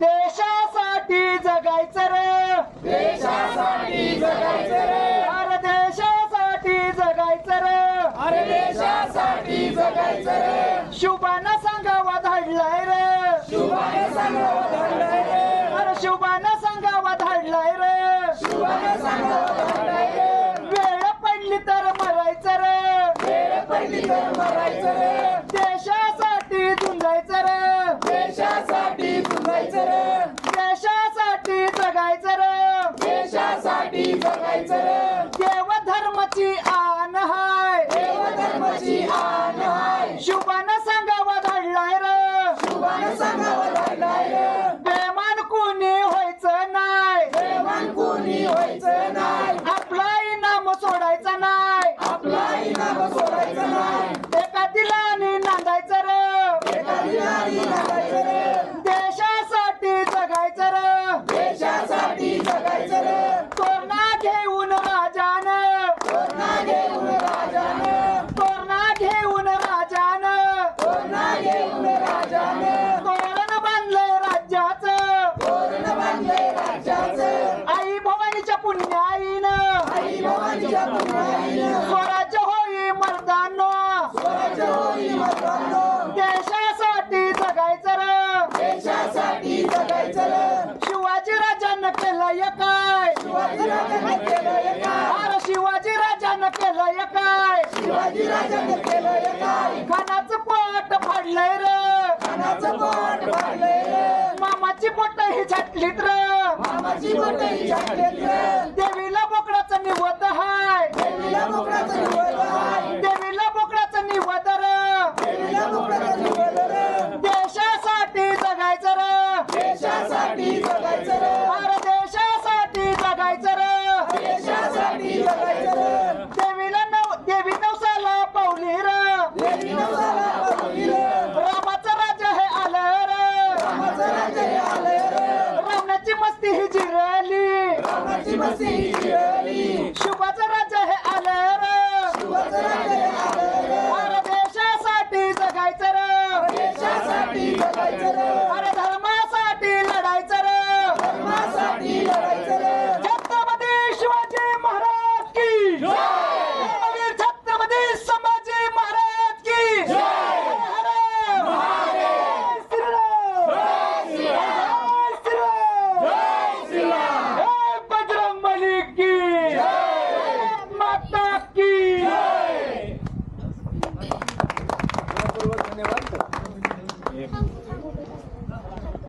देशासाठी जगायचं रे. देशासाठी जगायचं रे. अरे देशासाठी जगायचं रे. अरे देशासाठी जगायचं रे. शुभानं सांगावा धाडलाय रे. शुभाने सांगावं धडलंय रे. अरे शुभानं सांगावा धाडलाय रे. शुभाने सांगावं धडलंय रे. वेळ पडली तर मरायचं रे. वेळ पडली तर मरायचं रे. पुण्याईनं. स्वराज्य होई मर्दानो. देशासाठी जगायचं रे. देशासाठी जगायचं शिवाजी राजानं केलंय काय शिवाजी राजानं केलंय काय अरे शिवाजी राजानं केलंय काय शिवाजी राजानं केलंय काय खानाचं पोट फाडलंय रे. खानाचं पोट रे. मामाची पोट ही झटलीत रे. देवीला बोकडाचं निवत हाय देवीला बोकडा निवड आहे देवीला बोकडाचं निवत रे देवीला बोकडाचं निवड रे देशासाठी जगायचं रे देशासाठी जगायचं रे अरे देशासाठी जगायचं रे देशासाठी जगायचं रे देवीला नव देवी नवसाला पावली रे देवी नवसाला पावली रे रामाचं राज्य हे आलं रे रामाचं राज्य हे आलंय रे रावणाची मस्ती ही